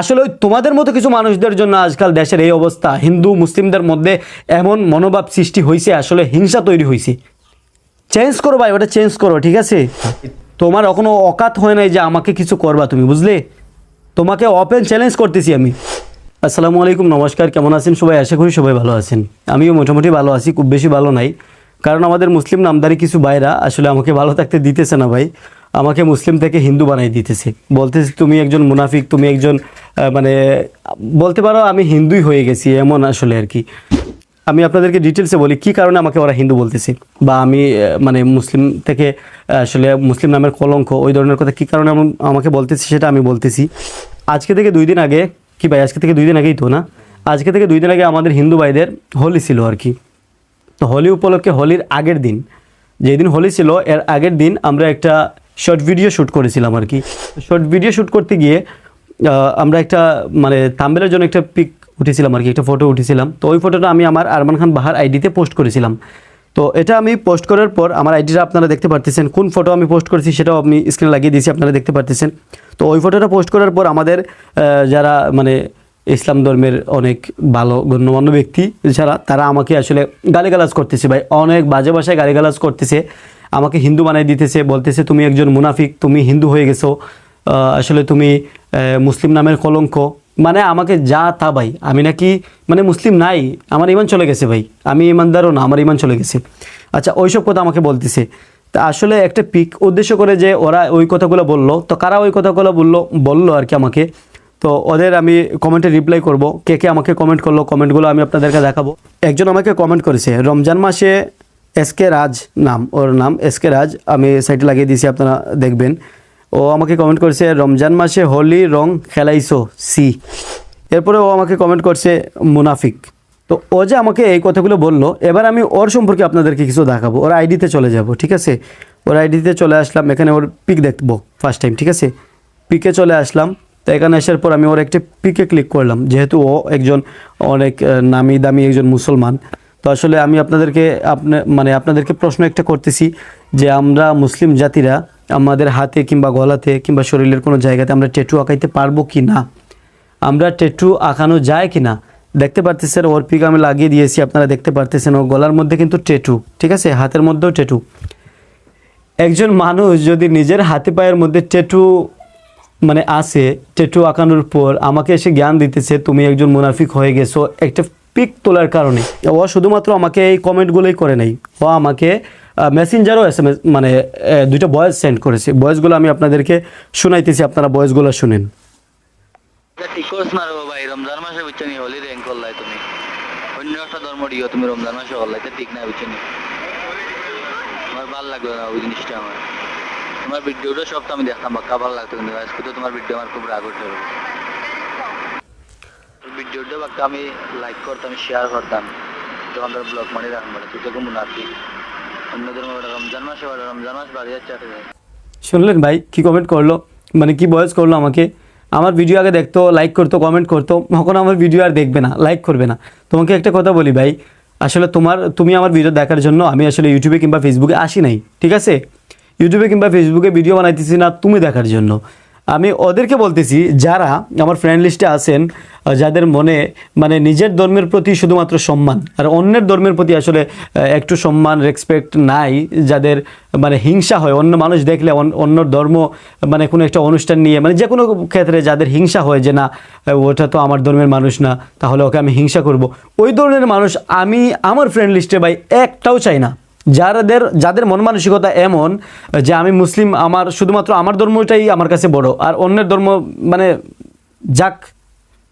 আসলে ওই তোমাদের মতো কিছু মানুষদের জন্য আজকাল দেশের এই অবস্থা। হিন্দু, মুসলিমদের মধ্যে এমন মনোভাব সৃষ্টি হয়েছে আসলে হিংসা তৈরি হয়েছে চেঞ্জ করো ভাই, ওটা চেঞ্জ করো, ঠিক আছে? তোমার এখনও অকাত হয় নাই যে আমাকে কিছু করবা তুমি, বুঝলে? তোমাকে ওপেন চ্যালেঞ্জ করতেছি আমি। আসসালামু আলাইকুম, নমস্কার, কেমন আছেন সবাই? আশা করি সবাই ভালো আছেন। আমিও মোটামুটি ভালো আছি, খুব বেশি ভালো নাই। কারণ আমাদের মুসলিম নামদারি কিছু ভাইরা আসলে আমাকে ভালো থাকতে দিতেছে না ভাই। আমাকে মুসলিম থেকে হিন্দু বানাই দিতেছে। বলতেছে, তুমি একজন মুনাফিক, তুমি একজন মানে বলতে পারো আমি হিন্দুই হয়ে গেছি, এমন আসলে আর কি। আমি আপনাদেরকে ডিটেলসে বলি কি কারণে আমাকে ওরা হিন্দু বলতেছে, বা আমি মানে মুসলিম থেকে আসলে মুসলিম নামের কলঙ্ক, ওই ধরনের কথা কি কারণে আম- আমাকে বলতেছি সেটা আমি বলতেছি। আজকে থেকে দুই দিন আগে, কি ভাই, আজকে থেকে দুই দিন আগেই তো না? আজকে থেকে দুই দিন আগে আমাদের হিন্দু ভাইদের হোলি ছিল আর কি। তো হোলি উপলক্ষে হোলির আগের দিন, যেদিন হোলি ছিল, এর আগের দিন আমরা একটা শর্ট ভিডিও শ্যুট করেছিলাম আর কি। শর্ট ভিডিও শ্যুট করতে গিয়ে আমরা একটা মানে তাম্বেলের জন্য একটা পিক উঠেছিলাম আর কি, একটা ফটো উঠেছিলাম। তো ওই ফটোটা আমি আমার আরমান খান বাহার আইডিতে পোস্ট করেছিলাম। তো এটা আমি পোস্ট করার পর আমার আইডিটা আপনারা দেখতে পারতেছেন, কোন ফটো আমি পোস্ট করেছি সেটাও আমি স্ক্রিনে লাগিয়ে দিয়েছি, আপনারা দেখতে পারতেছেন। তো ওই ফটোটা পোস্ট করার পর আমাদের যারা মানে ইসলাম ধর্মের অনেক ভালো গণ্যমান্য ব্যক্তি যারা, তারা আমাকে আসলে গালিগালাজ করতেছে ভাই। অনেক বাজে ভাষায় গালিগালাজ করতেছে, আমাকে হিন্দু বানাই দিতেছে, বলতেছে, তুমি একজন মুনাফিক, তুমি হিন্দু হয়ে গেছো আসলে তুমি মুসলিম নামের কলঙ্ক। মানে আমাকে যা তা ভাই, আমি নাকি মানে মুসলিম নাই, আমার ইমান চলে গেছে ভাই। আমি ইমানদারও না, আমার ইমান চলে গেছে। আচ্ছা ওইসব কথা আমাকে বলতেছে। তা আসলে একটা পিক উদ্দেশ্য করে যে ওরা ওই কথাগুলো বলল, তো কারা ওই কথাগুলো বলল বলল আর কি আমাকে। তো ওদের আমি কমেন্টে রিপ্লাই করব, কে কে আমাকে কমেন্ট করল কমেন্টগুলো আমি আপনাদেরকে দেখাবো। একজন আমাকে কমেন্ট করেছে, রমজান মাসে এস কে রাজ নাম, ওর নাম এস কে রাজ, আমি সাইটে লাগিয়ে দিয়েছি, আপনারা দেখবেন। ও আমাকে কমেন্ট করছে, রমজান মাসে হোলি রং খেলাইছো? সি। এরপরে ও আমাকে কমেন্ট করছে, মুনাফিক। তো ও যে আমাকে এই কথাগুলো বলল, এবার আমি ওর সম্পর্কে আপনাদেরকে কিছু দেখাবো। ওর আইডিতে চলে যাব, ঠিক আছে? ওর আইডিতে চলে আসলাম, এখানে ওর পিক দেখব ফার্স্ট টাইম ঠিক আছে? পিকে চলে আসলাম, তো এখানে আসার পর আমি ওর একটি পিকে ক্লিক করলাম, যেহেতু ও একজন অনেক নামি দামি একজন মুসলমান। তো আসলে আমি আপনাদেরকে, আপনা মানে আপনাদেরকে প্রশ্ন একটা করতেছি যে আমরা মুসলিম জাতিরা আমাদের হাতে কিংবা গলাতে কিংবা শরীরের কোনো জায়গাতে আমরা টেটু আঁকাইতে পারব কি না? আমরা টেটু আঁকানো যায় কি না? দেখতে পারতেছেন ওর পিক আমি লাগিয়ে দিয়েছি, আপনারা দেখতে পারতেছেন ও গলার মধ্যে কিন্তু টেটু ঠিক আছে? হাতের মধ্যেও টেটু একজন মানুষ যদি নিজের হাতে পায়ের মধ্যে টেটু মানে আসে টেটু আঁকানোর পর আমাকে এসে জ্ঞান দিতেছে, তুমি একজন মুনাফিক হয়ে গেছো। একটা পিক তোলার কারণে। ও শুধুমাত্র আমাকে এই কমেন্টগুলোই করে নাই। ও আমাকে মেসেঞ্জারও এস এম এস মানে দুইটা ভয়েস সেন্ড করেছে। ভয়েসগুলো আমি আপনাদেরকে শোনাইতেছি, আপনারা ভয়েসগুলো শুনেন। রমজান মাসে ওই জিনিসটা আমার। তোমার সব আমি দেখতাম, বাক্কা ভালো লাগতো কিন্তু তোমার ভিডিও আমার খুব বাক্কা আমি লাইক করতাম শেয়ার করতাম। তখন ব্লগ মারি রাখলাম বলে তুই তো শুনলেন ভাই, কি কমেন্ট করল? মানে কি বয়স করল আমাকে? আমার ভিডিও আগে দেখতো লাইক করতো কমেন্ট করতো তখন আমার ভিডিও আর দেখবে না লাইক করবে না। তোমাকে একটা কথা বলি ভাই, আসলে তোমার, তুমি আমার ভিডিও দেখার জন্য আমি আসলে ইউটিউবে কিংবা ফেসবুকে আসি নাই, ঠিক আছে? ইউটিউবে কিংবা ফেসবুকে ভিডিও বানাইতেছি না, তুমি দেখার জন্য। আমি ওদেরকে বলতেছি, যারা আমার ফ্রেন্ড লিস্টে আছেন, যাদের মনে মানে নিজের ধর্মের প্রতি শুধুমাত্র সম্মান, আর অন্যের ধর্মের প্রতি আসলে একটু সম্মান রেসপেক্ট নাই, যাদের মানে হিংসা হয়, অন্য মানুষ দেখলে অন- অন্য ধর্ম মানে কোনো একটা অনুষ্ঠান নিয়ে মানে যে কোনো ক্ষেত্রে যাদের হিংসা হয় যে না ওটা তো আমার ধর্মের মানুষ না, তাহলে ওকে আমি হিংসা করব। ওই ধরনের মানুষ আমি, আমার ফ্রেন্ড লিস্টে ভাই একটাও চাই না। যাদের যাদের মন মানসিকতা এমন যে আমি মুসলিম, আমার শুধুমাত্র আমার ধর্মটাই আমার কাছে বড়, আর অন্যের ধর্ম মানে যাক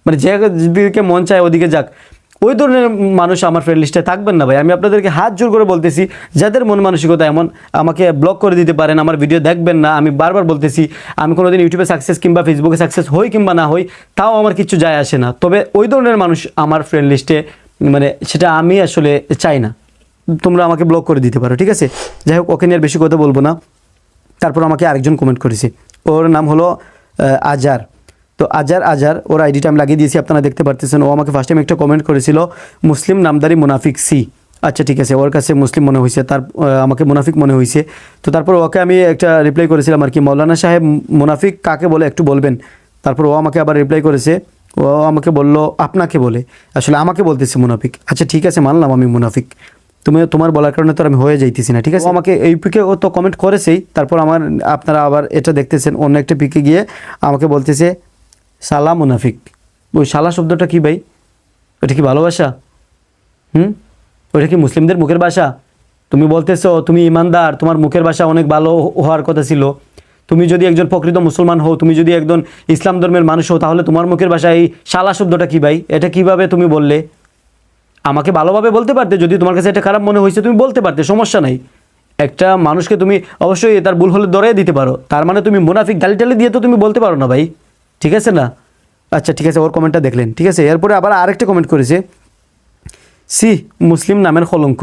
মানে যে দিকে মন চায় ওদিকে যাক, ওই ধরনের মানুষ আমার ফ্রেন্ড লিস্টে থাকবেন না ভাই। আমি আপনাদেরকে হাত জোর করে বলতেছি, যাদের মন মানসিকতা এমন, আমাকে ব্লক করে দিতে পারেন, আমার ভিডিও দেখবেন না, আমি বারবার বলতেছি, আমি কোনোদিন ইউটিউবে সাকসেস কিংবা ফেসবুকে সাকসেস হই কিংবা না হই, তাও আমার কিছু যায় আসে না। তবে ওই ধরনের মানুষ আমার ফ্রেন্ড লিস্টে মানে সেটা আমি আসলে চাই না। তোমরা আমাকে ব্লক করে দিতে পারো, ঠিক আছে? যাই হোক, ওকে নিয়ে বেশি কথা বলব না। তারপর আমাকে আরেকজন কমেন্ট করেছে। ওর নাম হলো আজার। তো আজার আজার, ওর আইডিটা আমি লাগিয়ে দিয়েছি, আপনারা দেখতে পারতেছেন। ও আমাকে ফার্স্ট টাইম একটা কমেন্ট করেছিল, মুসলিম নামদারি মুনাফিক সি। আচ্ছা ঠিক আছে, ওর কাছে মুসলিম মনে হয়েছে, তার আমাকে মুনাফিক মনে হয়েছে। তো তারপর ওকে আমি একটা রিপ্লাই করেছিলাম আর কি, মৌলানা সাহেব, মুনাফিক কাকে বলে একটু বলবেন? তারপর ও আমাকে আবার রিপ্লাই করেছে, ও আমাকে বলল, আপনাকে বলে। আসলে আমাকে বলতেছে মুনাফিক। আচ্ছা ঠিক আছে, মানলাম আমি মুনাফিক। তুমি তোমার বলার কারণে তো আমি হয়ে যাইতেছি না, ঠিক আছে? আমাকে এই পিকে ও তো কমেন্ট করেছেই, তারপর আমার, আপনারা আবার এটা দেখতেছেন, অন্য একটা পিকে গিয়ে আমাকে বলতেছে, সালা মুনাফিক। ওই সালা শব্দটা কি ভাই? ওটা কি ভালোবাসা? হুম? ওটা কি মুসলিমদের মুখের ভাষা? তুমি বলতেছো, তুমি ইমানদার, তোমার মুখের ভাষা অনেক ভালো হওয়ার কথা ছিল। তুমি যদি একজন প্রকৃত মুসলমান হও, তুমি যদি একজন ইসলাম ধর্মের মানুষ হও, তাহলে তোমার মুখের ভাষা এই শালা শব্দটা কি ভাই? এটা কীভাবে তুমি বললে? আমাকে ভালোভাবে বলতে পারতে, যদি তোমার কাছে এটা খারাপ মনে হয়েছে, তুমি বলতে পারতে, সমস্যা নাই। একটা মানুষকে তুমি অবশ্যই তার ভুল হলে দরে দিতে পারো। তার মানে তুমি মুনাফিক গালি টালি দিয়ে তো তুমি বলতে পারো না ভাই। ঠিক আছে না? আচ্ছা ঠিক আছে, ওর কমেন্টটা দেখলেন। ঠিক আছে, এরপরে আবার আরেকটা কমেন্ট করেছে। সি, মুসলিম নামের কলঙ্ক।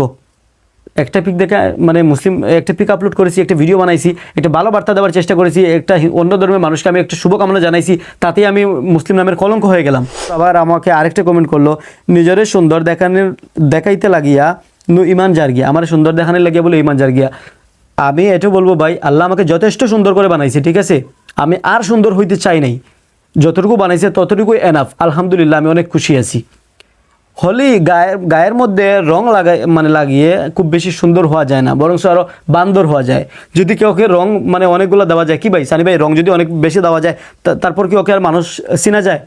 একটা পিক দেখা মানে মুসলিম, একটা পিক আপলোড করেছি, একটা ভিডিও বানাইছি, একটা ভালো বার্তা দেওয়ার চেষ্টা করেছি, একটা অন্য ধর্মের মানুষকে আমি একটা শুভকামনা জানাইছি, তাতেই আমি মুসলিম নামের কলঙ্ক হয়ে গেলাম। আবার আমাকে আরেকটা কমেন্ট করল, নিজের সুন্দর দেখানোর, দেখাইতে লাগিয়া নু ইমান জার্গিয়া, আমার সুন্দর দেখানোর লাগিয়া বলে ইমান জার্গিয়া। আমি এটা বলব ভাই, আল্লাহ আমাকে যথেষ্ট সুন্দর করে বানাইছে, ঠিক আছে? আমি আর সুন্দর হইতে চাই নাই। যতটুকু বানাইছে ততটুকু এনাফ আলহামদুলিল্লাহ, আমি অনেক খুশি আছি। হলি গায়ের গায়ের মধ্যে রং লাগাই মানে লাগিয়ে খুব বেশি সুন্দর হওয়া যায় না বরং আরও বান্দর হওয়া যায়। যদি কেউ ওকে রং মানে অনেকগুলো দেওয়া যায় কি ভাই সানি ভাই রং যদি অনেক বেশি দেওয়া যায় তারপর কি ওকে আর মানুষ চিনা যায়?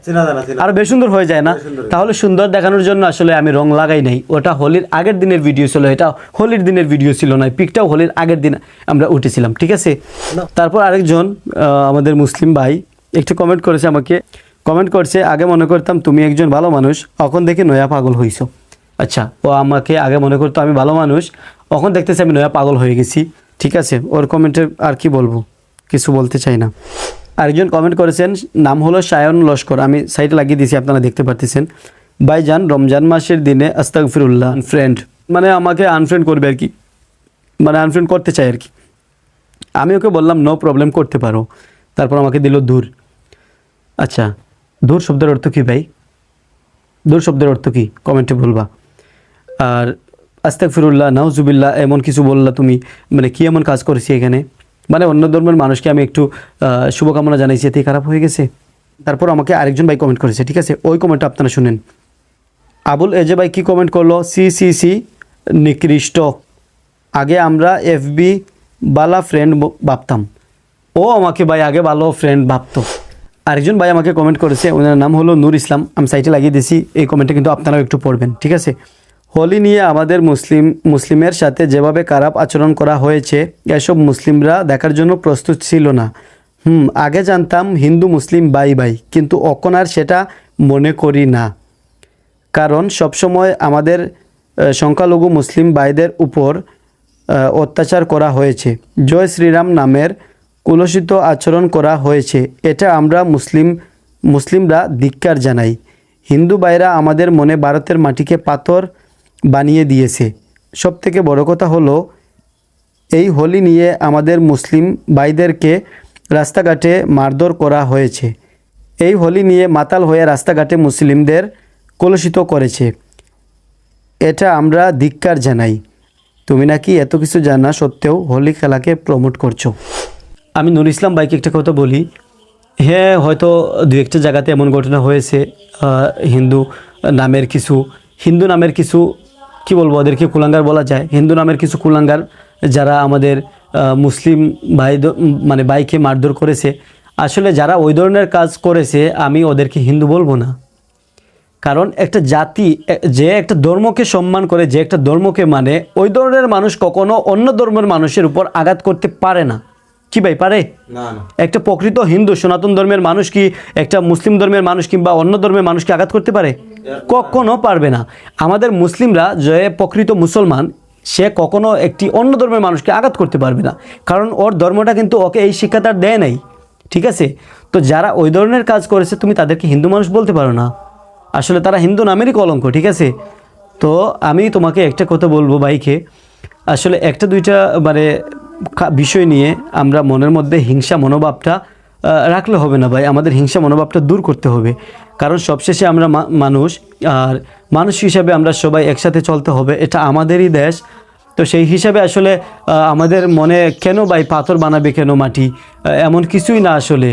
আর বেশ সুন্দর হয়ে যায় না? তাহলে সুন্দর দেখানোর জন্য আসলে আমি রং লাগাই নাই। ওটা হোলির আগের দিনের ভিডিও ছিল এটা হোলির দিনের ভিডিও ছিল না পিকটাও হোলির আগের দিন আমরা উঠেছিলাম ঠিক আছে? তারপর আরেকজন আমাদের মুসলিম ভাই একটু কমেন্ট করেছে আমাকে কমেন্ট করছে, আগে মনে করতাম তুমি একজন ভালো মানুষ, এখন দেখে নয়া পাগল হইছো। আচ্ছা ও আমাকে আগে মনে করতো আমি ভালো মানুষ, এখন দেখতেছি আমি নয়া পাগল হয়ে গেছি। ঠিক আছে, ওর কমেন্টে আর কি বলব? কিছু বলতে চাই না। আরেকজন কমেন্ট করেছেন, নাম হলো সায়ন লস্কর। আমি সাইটে লাগিয়ে দিয়েছি, আপনারা দেখতে পারতেছেন। ভাইজান, রমজান মাসের দিনে আস্তাগফিরুল্লাহ। ফ্রেন্ড মানে আমাকে আনফ্রেন্ড করবে আর কি। মানে আনফ্রেন্ড করতে চাই আর কি। আমি ওকে বললাম নো প্রবলেম করতে পারো। তারপর আমাকে দিল দূর। আচ্ছা দূর শব্দের অর্থ কী ভাই? দূর শব্দের অর্থ কী? কমেন্টে বলবা। আর আস্তাক ফিরুল্লাহ নাউজুবিল্লাহ, এমন কিছু বললা তুমি মানে কি এমন কাজ করেছি এখানে? মানে অন্য ধর্মের মানুষকে আমি একটু শুভকামনা জানাইছি, এতে খারাপ হয়ে গেছে। তারপর আমাকে আরেকজন ভাই কমেন্ট করেছে, ঠিক আছে? ওই কমেন্টটা আপনারা শুনেন। আবুল এজে ভাই কী কমেন্ট করল? সি সি সি, নিকৃষ্ট। আগে আমরা এফবি বালা ফ্রেন্ড ভাবতাম। ও আমাকে ভাই আগে ভালো ফ্রেন্ড ভাবতো। আরেকজন ভাই আমাকে কমেন্ট করেছে, ওনার নাম হলো নূর ইসলাম। আমি সাইটে লাগিয়ে দিয়েছি এই কমেন্টটা কিন্তু আপনারাও একটু পড়বেন, ঠিক আছে? হোলি নিয়ে আমাদের মুসলিম, মুসলিমের সাথে যেভাবে খারাপ আচরণ করা হয়েছে, এসব মুসলিমরা দেখার জন্য প্রস্তুত ছিল না। হুম, আগে জানতাম হিন্দু, মুসলিম, বাই বাই, কিন্তু এখন আর সেটা মনে করি না। কারণ সবসময় আমাদের সংখ্যালঘু মুসলিম ভাইদের উপর অত্যাচার করা হয়েছে। জয় শ্রীরাম নামের কুলসিত আচরণ করা হয়েছে। এটা আমরা মুসলিম, মুসলিমরা ধিক্কার জানাই। হিন্দু ভাইরা আমাদের মনে ভারতের মাটিকে পাথর বানিয়ে দিয়েছে। সব থেকে বড় কথা হলো, এই হোলি নিয়ে আমাদের মুসলিম ভাইদেরকে রাস্তাঘাটে মারধর করা হয়েছে। এই হোলি নিয়ে মাতাল হয়ে রাস্তাঘাটে মুসলিমদের কলুষিত করেছে। এটা আমরা ধিক্কার জানাই। তুমি নাকি এত কিছু জানা সত্ত্বেও হোলি খেলাকে প্রমোট করছ? আমি নুর ইসলাম ভাইকে একটা কথা বলি। হ্যাঁ হয়তো দু একটা জায়গাতে এমন ঘটনা হয়েছে হিন্দু নামের কিছু, হিন্দু নামের কিছু, কি বলব ওদেরকে কুলাঙ্গার বলা যায়, হিন্দু নামের কিছু কুলাঙ্গার যারা আমাদের মুসলিম ভাই মানে বাইকে মারধর করেছে। আসলে যারা ওই ধরনের কাজ করেছে, আমি ওদেরকে হিন্দু বলব না। কারণ একটা জাতি যে একটা ধর্মকে সম্মান করে, যে একটা ধর্মকে মানে ওই ধরনের মানুষ কখনো অন্য ধর্মের মানুষের উপর আঘাত করতে পারে না। কি ভাই পারে? না না। একটা প্রকৃত হিন্দু সনাতন ধর্মের মানুষ কি একটা মুসলিম ধর্মের মানুষ কিংবা অন্য ধর্মের মানুষকে আঘাত করতে পারে? কখনো পারবে না। আমাদের মুসলিমরা যে প্রকৃত মুসলমান সে কখনো একটি অন্য ধর্মের মানুষকে আঘাত করতে পারবে না। কারণ ওর ধর্মটা কিন্তু ওকে এই শিক্ষাটা দেয় নাই। ঠিক আছে? তো যারা ওই ধরনের কাজ করেছে তুমি তাদেরকে হিন্দু মানুষ বলতে পারো না। আসলে তারা হিন্দু নামেরই কলঙ্ক ঠিক আছে? তো আমি তোমাকে একটা কথা বলব বাইকে আসলে একটা দুইটা মানে বিষয় নিয়ে আমরা মনের মধ্যে হিংসা মনোভাবটা রাখলে হবে না ভাই। আমাদের হিংসা মনোভাবটা দূর করতে হবে। কারণ সবশেষে আমরা মানুষ, আর মানুষ হিসাবে আমরা সবাই একসাথে চলতে হবে। এটা আমাদেরই দেশ। তো সেই হিসাবে আসলে আমাদের মনে কেন ভাই পাথর বানাবে কেন মাটি? এমন কিছুই না আসলে।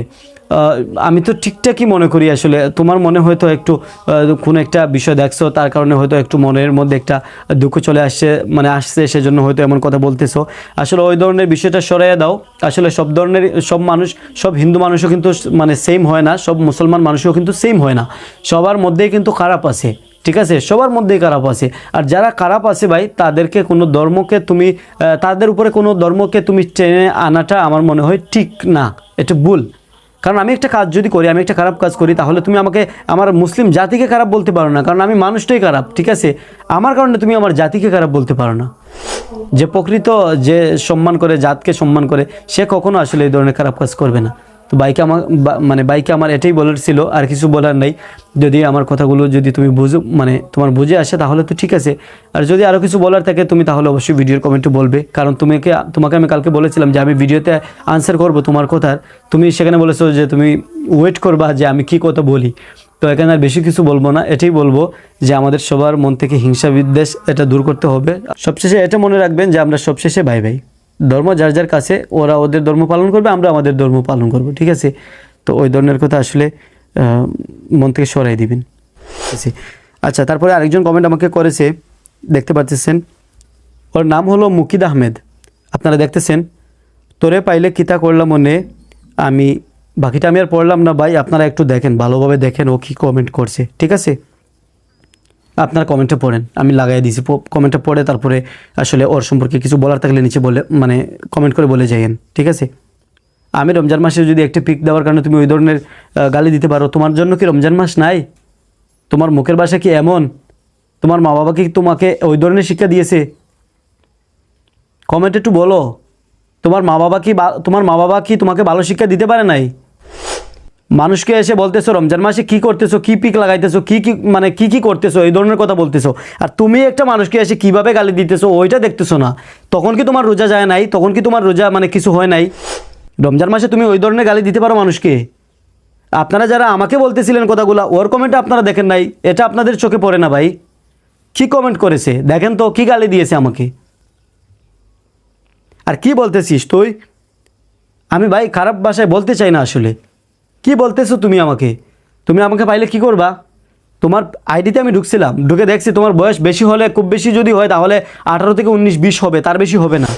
আমি তো ঠিকঠাকই মনে করি আসলে। তোমার মনে হয়তো একটু কোনো একটা বিষয় দেখছ, তার কারণে হয়তো একটু মনের মধ্যে একটা দুঃখ চলে আসছে মানে আসছে, সেজন্য হয়তো এমন কথা বলতেছো। আসলে ওই ধরনের বিষয়টা সরাইয়া দাও। আসলে সব ধরনের, সব মানুষ, সব হিন্দু মানুষও কিন্তু মানে সেম হয় না, সব মুসলমান মানুষও কিন্তু সেম হয় না। সবার মধ্যেই কিন্তু খারাপ আছে, ঠিক আছে? সবার মধ্যেই খারাপ আছে। আর যারা খারাপ আছে ভাই, তাদেরকে কোনো ধর্মকে তুমি তাদের উপরে কোনো ধর্মকে তুমি টেনে আনাটা আমার মনে হয় ঠিক না। এটা ভুল। কারণ আমি একটা কাজ যদি করি, আমি একটা খারাপ কাজ করি, তাহলে তুমি আমাকে, আমার মুসলিম জাতিকে খারাপ বলতে পারো না। কারণ আমি মানুষটাই খারাপ, ঠিক আছে? আমার কারণে তুমি আমার জাতিকে খারাপ বলতে পারো না। যে প্রকৃত যে সম্মান করে, জাতকে সম্মান করে, সে কখনো আসলে এই ধরনের খারাপ কাজ করবে না। তো বাইকে আমার মানে বাইকে আমার এটাই বলার ছিল, আর কিছু বলার নেই। যদি আমার কথাগুলো যদি তুমি বুঝো মানে তোমার বুঝে আসে, তাহলে তো ঠিক আছে। আর যদি আরও কিছু বলার থাকে, তুমি তাহলে অবশ্যই ভিডিওর কমেন্টে বলবে। কারণ তোমাকে তোমাকে আমি কালকে বলেছিলাম যে আমি ভিডিওতে আনসার করব তোমার কথার। তুমি সেখানে বলেছ যে তুমি ওয়েট করবা যে আমি কি কথা বলি। তো এখানে আর বেশি কিছু বলব না, এটাই বলব যে আমাদের সবার মন থেকে হিংসা বিদ্বেষ এটা দূর করতে হবে। সবশেষে এটা মনে রাখবেন যে আমরা সবশেষে ভাই ভাই ধর্ম, যার যার কাছে ওরা ওদের ধর্ম পালন করবে, আমরা আমাদের ধর্ম পালন করব, ঠিক আছে? তো ওই ধরনের কথা আসলে মন থেকে সরাই দিবেন। ঠিক আছে? আচ্ছা তারপরে আরেকজন কমেন্ট আমাকে করেছে, দেখতে পাচ্ছেন? ওর নাম হলো মুকিদ আহমেদ। আপনারা দেখতেছেন, তোরে পাইলে কিতা করলাম মনে? আমি, বাকিটা আমি আর পড়লাম না ভাই, আপনারা একটু দেখেন, ভালোভাবে দেখেন ও কী কমেন্ট করছে, ঠিক আছে? আপনার কমেন্টে পড়েন। আমি লাগাই দিয়েছি কমেন্টটা পড়ে তারপরে আসলে ওর সম্পর্কে কিছু বলার থাকলে নিচে বলে মানে কমেন্ট করে বলে যাইয়েন। ঠিক আছে? আমি রমজান মাসে যদি একটা পিক দেওয়ার কারণে তুমি ওই ধরনের গালি দিতে পারো, তোমার জন্য কি রমজান মাস নাই? তোমার মুখের বাসা কি এমন? তোমার মা বাবা কি তোমাকে ওই ধরনের শিক্ষা দিয়েছে? কমেন্ট একটু বলো। তোমার মা বাবা কি তোমার মা বাবা কি তোমাকে ভালো শিক্ষা দিতে পারে নাই? মানুষকে এসে বলতেছো রমজান মাসে কি করতেছো, কি পিক লাগাইতেছো, কি কি মানে কি কি করতেছো, এই ধরনের কথা বলতেছো। আর তুমি একটা মানুষকে এসে কীভাবে গালি দিতেছো, ওইটা দেখতেছো না। তখন কি তোমার রোজা যায় নাই? তখন কি তোমার রোজা মানে কিছু হয় নাই? রমজান মাসে তুমি ওই ধরনের গালি দিতে পারো মানুষকে? আপনারা যারা আমাকে বলতেছিলেন কথাগুলো, ওর কমেন্ট আপনারা দেখেন নাই। এটা আপনাদের চোখে পড়ে না ভাই। কি কমেন্ট করেছে? দেখেন তো, কি গালি দিয়েছে আমাকে? আর কি বলতেছিস তুই? আমি ভাই খারাপ ভাষায় বলতে চাই না আসলে। কি বলতেছো তুমি আমাকে? তুমি আমাকে পাইলে কি করবা? তোমার আইডিতে আমি ঢুকছিলাম, ঢুকে দেখছি তোমার বয়স বেশি হলে, খুব বেশি যদি হয় তাহলে আঠারো থেকে উনিশ, বিশ হবে, তার বেশি হবে না।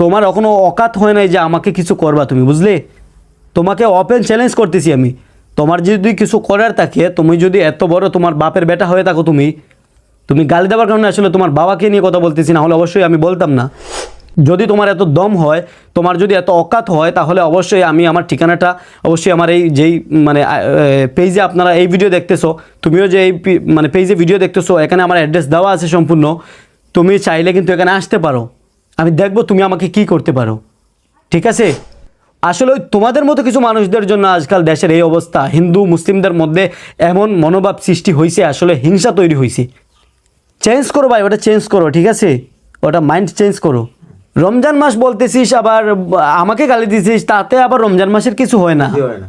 তোমার এখনও অকাত হয় নাই যে আমাকে কিছু করবা তুমি, বুঝলে? তোমাকে ওপেন চ্যালেঞ্জ করতেছি আমি। তোমার যদি কিছু করার থাকে, তুমি যদি এত বড় তোমার বাপের বেটা হয়ে থাকো তুমি তুমি গালি দেওয়ার কারণে আসলে তোমার বাবাকে নিয়ে কথা বলতেছি, না হলে অবশ্যই আমি বলতাম না। যদি তোমার এত দম হয়, তোমার যদি এত অকাত হয়, তাহলে অবশ্যই আমি আমার ঠিকানাটা, অবশ্যই আমার এই যেই মানে পেজে আপনারা এই ভিডিও দেখতেছো, তুমিও যে এই মানে পেজে ভিডিও দেখতেছো, এখানে আমার অ্যাড্রেস দেওয়া আছে সম্পূর্ণ, তুমি চাইলে কিন্তু এখানে আসতে পারো। আমি দেখব তুমি আমাকে কি করতে পারো। ঠিক আছে? আসলে তোমাদের মতো কিছু মানুষদের জন্য আজকাল দেশের এই অবস্থা, হিন্দু, মুসলিমদের মধ্যে এমন মনোভাব সৃষ্টি হয়েছে আসলে হিংসা তৈরি হয়েছে চেঞ্জ করো ভাই, ওটা চেঞ্জ করো, ঠিক আছে? ওটা মাইন্ড চেঞ্জ করো। রমজান মাস বলতেছিস আবার আমাকে গালি দিছিস তাতে আবার রমজান মাসের কিছু হয় না। হয় না?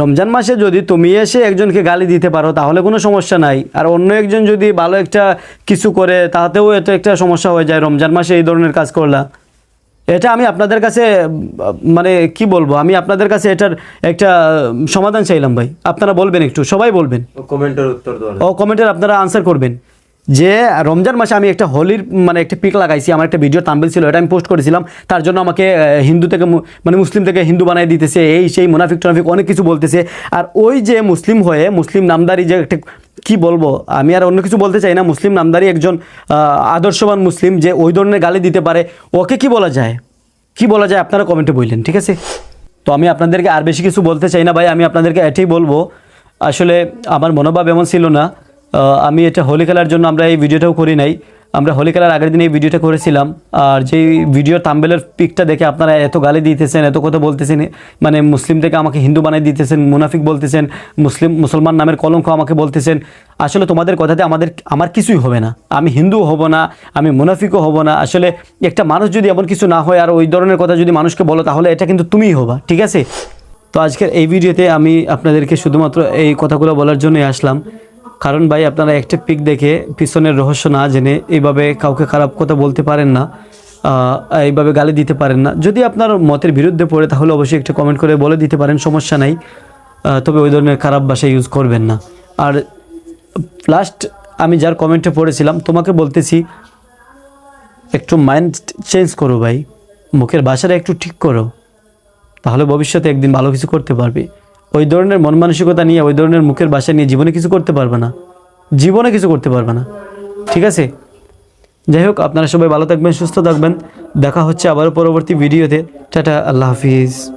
রমজান মাসে যদি তুমি এসে একজনকে গালি দিতে পারো তাহলে কোনো সমস্যা নাই। আর অন্য একজন যদি ভালো একটা কিছু করে তাতেও এটা একটা সমস্যা হয়ে যায়। রমজান মাসে এই ধরনের কাজ করলা। এটা আমি আপনাদের কাছে মানে কি বলব আমি আপনাদের কাছে এটার একটা সমাধান চাইলাম ভাই। আপনারা বলবেন একটু সবাই বলবেন। কমেন্টের উত্তর ও কমেন্টের আপনারা আনসার করবেন। যে রমজান মাসে আমি একটা হোলির মানে একটা পিক লাগাইছি, আমার একটা ভিডিও তাম্বেল ছিল, এটা আমি পোস্ট করেছিলাম। তার জন্য আমাকে হিন্দু থেকে মানে মুসলিম থেকে হিন্দু বানাই দিতেছে, এই সেই মুনাফিক টনাফিক অনেক কিছু বলতেছে। আর ওই যে মুসলিম হয়ে, মুসলিম নামদারি যে একটা, কি বলব, আমি আর অন্য কিছু বলতে চাই না, মুসলিম নামদারি একজন আদর্শবান মুসলিম যে ওই ধরনের গালি দিতে পারে, ওকে কি বলা যায়? কি বলা যায় আপনারা কমেন্টে বললেন, ঠিক আছে? তো আমি আপনাদেরকে আর বেশি কিছু বলতে চাই না ভাই, আমি আপনাদেরকে এটাই বলব, আসলে আমার মনোভাব এমন ছিল না আমি এটা হোলি খেলার জন্য আমরা এই ভিডিওটাও করি নাই। আমরা হোলি খেলার আগের দিন এই ভিডিওটা করেছিলাম। আর যেই ভিডিও তাম্বেলের পিকটা দেখে আপনারা এত গালি দিতেছেন, এত কথা বলতেছেন মানে মুসলিম থেকে আমাকে হিন্দু বানাই দিতেছেন, মুনাফিক বলতেছেন, মুসলিম, মুসলমান নামের কলঙ্ক আমাকে বলতেছেন, আসলে তোমাদের কথাতে আমাদের, আমার কিছুই হবে না। আমি হিন্দু হব না, আমি মুনাফিকও হব না। আসলে একটা মানুষ যদি এমন কিছু না হয়, আর ওই ধরনের কথা যদি মানুষকে বলো, তাহলে এটা কিন্তু তুমিই হবা, ঠিক আছে? তো আজকের এই ভিডিওতে আমি আপনাদেরকে শুধুমাত্র এই কথাগুলো বলার জন্যই আসলাম। কারণ ভাই, আপনারা একটা পিক দেখে পিছনের রহস্য না জেনে এইভাবে কাউকে খারাপ কথা বলতে পারেন না এইভাবে গালি দিতে পারেন না। যদি আপনার মতের বিরুদ্ধে পড়ে, তাহলে অবশ্যই একটা কমেন্ট করে বলে দিতে পারেন, সমস্যা নাই। তবে ওই ধরনের খারাপ ভাষা ইউজ করবেন না। আর লাস্ট আমি যার কমেন্টে পড়েছিলাম, তোমাকে বলতেছি, একটু মাইন্ড চেঞ্জ করো ভাই। মুখের ভাষাটা একটু ঠিক করো। তাহলে ভবিষ্যতে একদিন ভালো কিছু করতে পারবে। ওই ধরনের মন মানসিকতা নিয়ে, ওই ধরনের মুখের ভাষা নিয়ে জীবনে কিছু করতে পারবে না। জীবনে কিছু করতে পারবে না। ঠিক আছে? যাই হোক, আপনারা সবাই ভালো থাকবেন, সুস্থ থাকবেন। দেখা হচ্ছে আবারও পরবর্তী ভিডিওতে। টাটা, আল্লাহ হাফিজ।